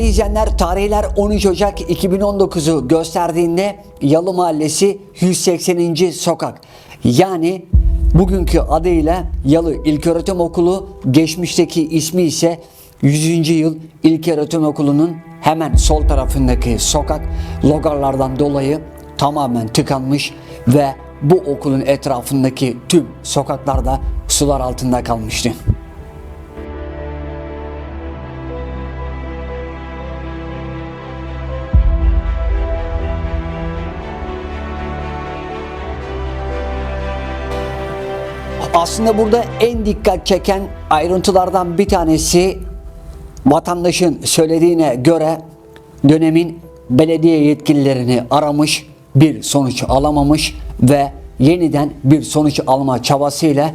Değerli izleyenler tarihler 13 Ocak 2019'u gösterdiğinde Yalı Mahallesi 180. sokak. Yani bugünkü adıyla Yalı İlköğretim Okulu, geçmişteki ismi ise 100. yıl İlköğretim Okulu'nun hemen sol tarafındaki sokak logarlardan dolayı tamamen tıkanmış ve bu okulun etrafındaki tüm sokaklarda sular altında kalmıştı. Aslında burada en dikkat çeken ayrıntılardan bir tanesi vatandaşın söylediğine göre dönemin belediye yetkililerini aramış, bir sonuç alamamış ve yeniden bir sonuç alma çabasıyla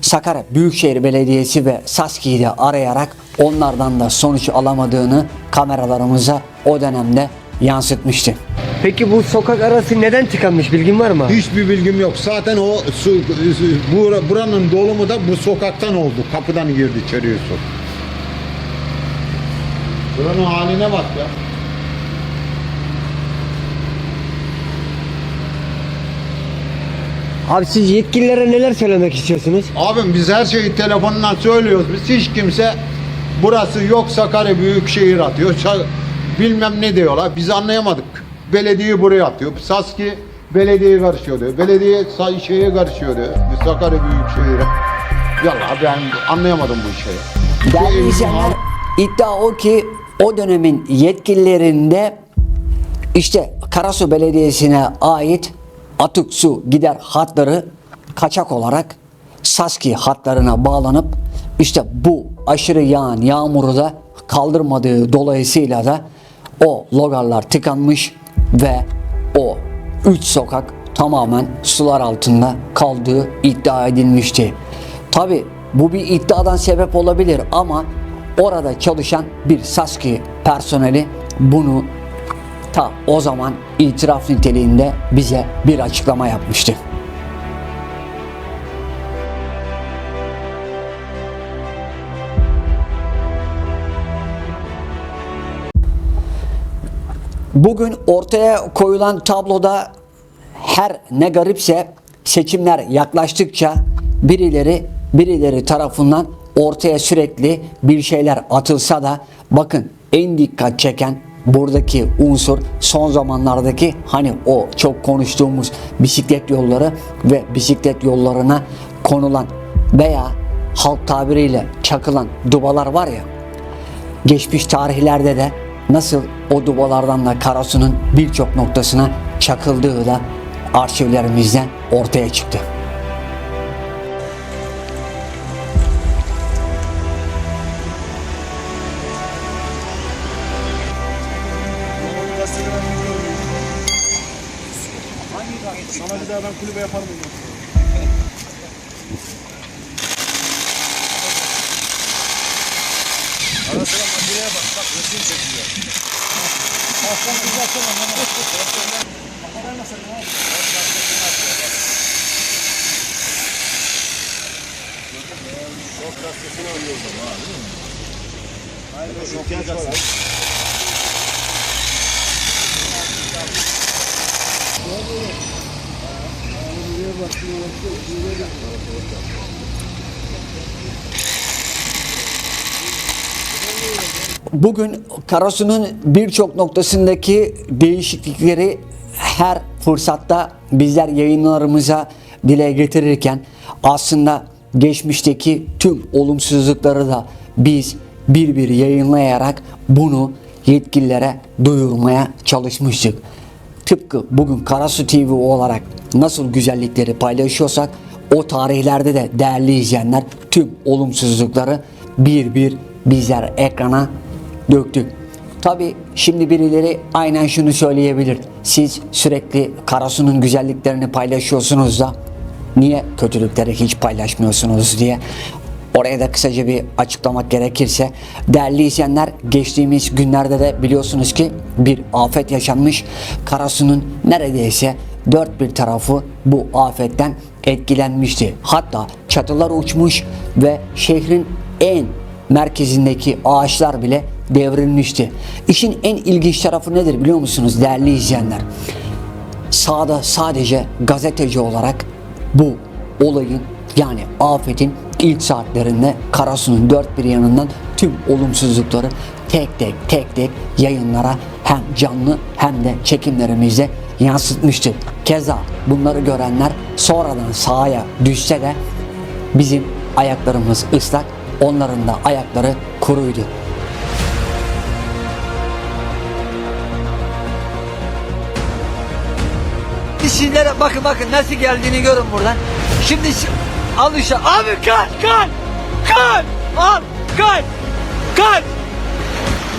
Sakarya Büyükşehir Belediyesi ve SASKİ'yi de arayarak onlardan da sonuç alamadığını kameralarımıza o dönemde yansıtmıştı. Peki bu sokak arası neden tıkanmış bilgin var mı? Hiçbir bilgim yok. Zaten o su, bura- buranın dolumu da bu sokaktan oldu. Kapıdan girdi içeriye su. Buranın haline bak ya. Abi siz yetkililere neler söylemek istiyorsunuz? Abim biz her şeyi telefonundan söylüyoruz. Biz hiç kimse burası yok Sakarya Büyükşehir atıyor. Ça- bilmem ne diyorlar. Biz anlayamadık. Belediye buraya atıyor. Saski belediye karışıyor diyor. Belediye şeye karışıyor diyor. Sakarya Büyükşehir'e. Yallah ben anlayamadım bu işi. Değerli izleyenler iddia o ki o dönemin yetkililerinde işte Karasu Belediyesi'ne ait atık su gider hatları kaçak olarak Saski hatlarına bağlanıp işte bu aşırı yağan yağmuru da kaldırmadığı dolayısıyla da o logarlar tıkanmış ve o üç sokak tamamen sular altında kaldığı iddia edilmişti. Tabi bu bir iddiadan sebep olabilir ama orada çalışan bir Saski personeli bunu ta o zaman itiraf niteliğinde bize bir açıklama yapmıştı. Bugün ortaya koyulan tabloda her ne garipse seçimler yaklaştıkça birileri birileri tarafından ortaya sürekli bir şeyler atılsa da bakın en dikkat çeken buradaki unsur son zamanlardaki hani o çok konuştuğumuz bisiklet yolları ve bisiklet yollarına konulan veya halk tabiriyle çakılan dubalar var ya geçmiş tarihlerde de nasıl o dubalardan da Karasu'nun birçok noktasına çakıldığı da arşivlerimizden ortaya çıktı. Sana bir daha ben kulübe yapar mıyım? Ara sıra makineye bak, bak resim çekiyor. Aslan uzatsana, bana. Kafadan nasıl ne Şok gazetesini alıyoruz ama değil mi? Aynen, şok yapacaksın. Bugün Karasu'nun birçok noktasındaki değişiklikleri her fırsatta bizler yayınlarımıza dile getirirken aslında geçmişteki tüm olumsuzlukları da biz bir bir yayınlayarak bunu yetkililere duyurmaya çalışmıştık. Tıpkı bugün Karasu TV olarak nasıl güzellikleri paylaşıyorsak o tarihlerde de değerli izleyenler tüm olumsuzlukları bir bir bizler ekrana döktük. Tabi şimdi birileri aynen şunu söyleyebilir. Siz sürekli Karasu'nun güzelliklerini paylaşıyorsunuz da niye kötülükleri hiç paylaşmıyorsunuz diye. Oraya da kısaca bir açıklamak gerekirse değerli izleyenler geçtiğimiz günlerde de biliyorsunuz ki bir afet yaşanmış. Karasu'nun neredeyse dört bir tarafı bu afetten etkilenmişti. Hatta çatılar uçmuş ve şehrin en merkezindeki ağaçlar bile devrilmişti. İşin en ilginç tarafı nedir biliyor musunuz değerli izleyenler? Sağda sadece gazeteci olarak bu olayın yani afetin ilk saatlerinde Karasu'nun dört bir yanından tüm olumsuzlukları tek tek tek tek yayınlara hem canlı hem de çekimlerimizde yansıtmıştı. Keza bunları görenler sonradan sahaya düşse de bizim ayaklarımız ıslak, onların da ayakları kuruydu. Sizlere bakın bakın nasıl geldiğini görün buradan. Şimdi al işte. Abi kaç kaç. Kaç. Al kaç. Kaç.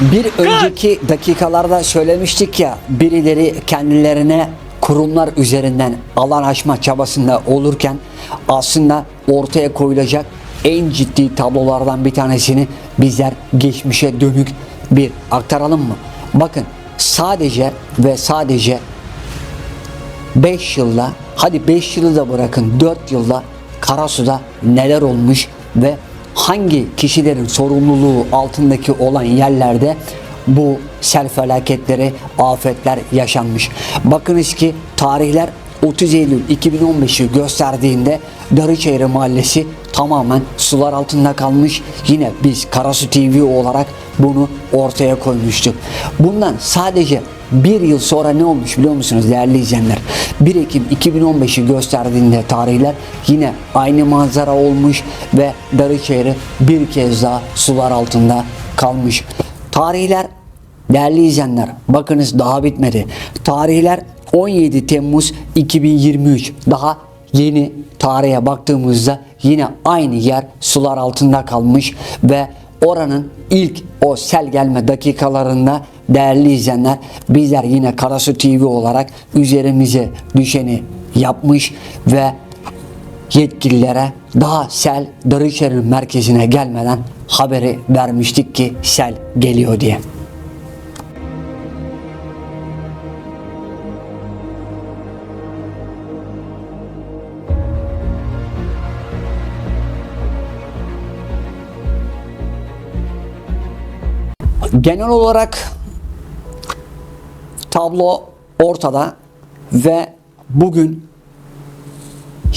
Bir önceki dakikalarda söylemiştik ya birileri kendilerine kurumlar üzerinden alan açma çabasında olurken aslında ortaya koyulacak en ciddi tablolardan bir tanesini bizler geçmişe dönük bir aktaralım mı? Bakın sadece ve sadece 5 yılda hadi 5 yılı da bırakın 4 yılda Karasu'da neler olmuş ve hangi kişilerin sorumluluğu altındaki olan yerlerde bu sel felaketleri, afetler yaşanmış. Bakınız ki tarihler 30 Eylül 2015'i gösterdiğinde Darıçayırı Mahallesi tamamen sular altında kalmış. Yine biz Karasu TV olarak bunu ortaya koymuştuk. Bundan sadece bir yıl sonra ne olmuş biliyor musunuz değerli izleyenler? 1 Ekim 2015'i gösterdiğinde tarihler yine aynı manzara olmuş ve Darıçayırı bir kez daha sular altında kalmış. Tarihler değerli izleyenler bakınız daha bitmedi. Tarihler 17 Temmuz 2023 daha yeni tarihe baktığımızda yine aynı yer sular altında kalmış ve oranın ilk o sel gelme dakikalarında değerli izleyenler bizler yine Karasu TV olarak üzerimize düşeni yapmış ve yetkililere daha sel Darıçer'in merkezine gelmeden haberi vermiştik ki sel geliyor diye. Genel olarak tablo ortada ve bugün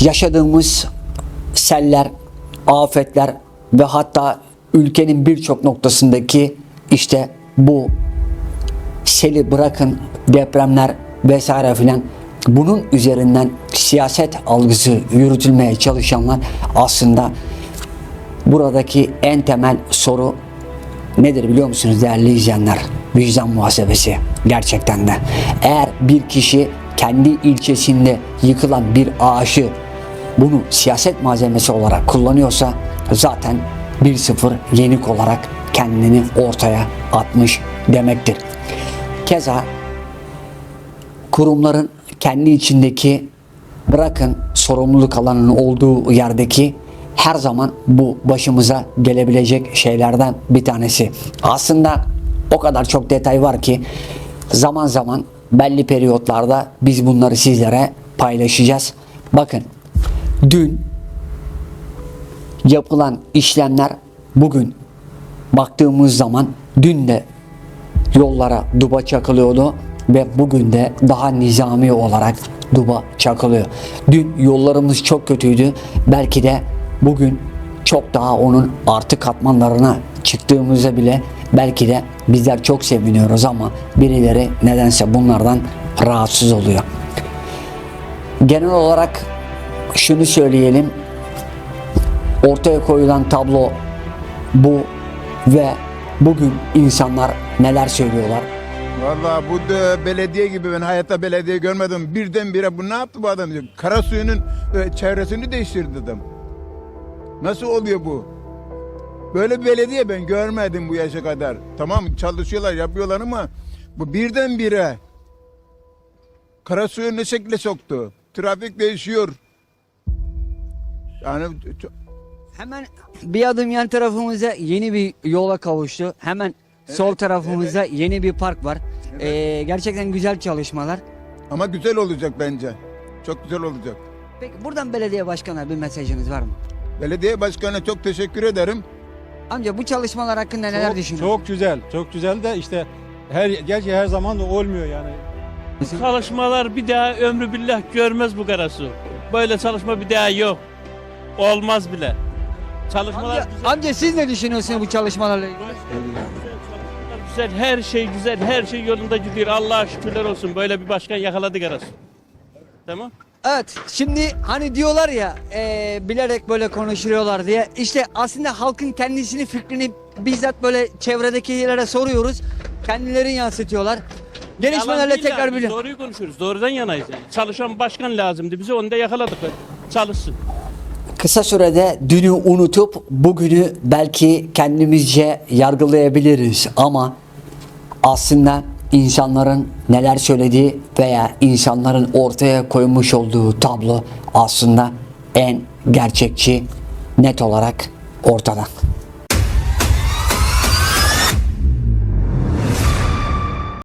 yaşadığımız seller, afetler ve hatta ülkenin birçok noktasındaki işte bu seli bırakın depremler vesaire filan bunun üzerinden siyaset algısı yürütülmeye çalışanlar aslında buradaki en temel soru nedir biliyor musunuz değerli izleyenler? Vicdan muhasebesi gerçekten de. Eğer bir kişi kendi ilçesinde yıkılan bir ağaçı bunu siyaset malzemesi olarak kullanıyorsa zaten 1-0 yenik olarak kendini ortaya atmış demektir. Keza kurumların kendi içindeki bırakın sorumluluk alanının olduğu yerdeki her zaman bu başımıza gelebilecek şeylerden bir tanesi. Aslında o kadar çok detay var ki zaman zaman belli periyotlarda biz bunları sizlere paylaşacağız. Bakın dün yapılan işlemler bugün baktığımız zaman dün de yollara duba çakılıyordu ve bugün de daha nizami olarak duba çakılıyor. Dün yollarımız çok kötüydü. Belki de bugün çok daha onun artı katmanlarına çıktığımızda bile belki de bizler çok seviniyoruz ama birileri nedense bunlardan rahatsız oluyor. Genel olarak şunu söyleyelim. Ortaya koyulan tablo bu ve bugün insanlar neler söylüyorlar? Vallahi bu da belediye gibi ben hayatta belediye görmedim. Birdenbire bu ne yaptı bu adam? Kara suyunun e, çevresini değiştirdi adam. Nasıl oluyor bu? Böyle bir belediye ben görmedim bu yaşa kadar. Tamam çalışıyorlar yapıyorlar ama bu birdenbire kara suyu ne şekle soktu? Trafik değişiyor. Yani Hemen bir adım yan tarafımıza yeni bir yola kavuştu. Hemen sol tarafımızda yeni bir park var. Ee, gerçekten güzel çalışmalar. ama güzel olacak bence. Çok güzel olacak. Peki buradan belediye başkanına bir mesajınız var mı? Belediye başkanına çok teşekkür ederim. Amca bu çalışmalar hakkında neler çok, düşünüyorsun? çok güzel, çok güzel de işte her gerçi her zaman da olmuyor yani. Çalışmalar bir daha ömrü billah görmez bu Karasu. Böyle çalışma bir daha yok. Olmaz bile. Çalışmalar Amca, güzel, amca siz ne düşünüyorsunuz bu çalışmalarla ilgili? güzel, her şey güzel, her şey yolunda gidiyor. Allah'a şükürler olsun. Böyle bir başkan yakaladı Karasu. Tamam. Evet şimdi hani diyorlar ya e, bilerek böyle konuşuyorlar diye işte aslında halkın kendisini fikrini bizzat böyle çevredekilere soruyoruz. Kendileri yansıtıyorlar. Yalan Gelişmelerle değil tekrar yani, biz. Doğruyu konuşuyoruz. Doğrudan yanayız yani. Çalışan başkan lazımdı bize. Onu da yakaladık. Çalışsın. Kısa sürede dünü unutup bugünü belki kendimizce yargılayabiliriz ama aslında insanların neler söylediği veya insanların ortaya koymuş olduğu tablo aslında en gerçekçi net olarak ortada.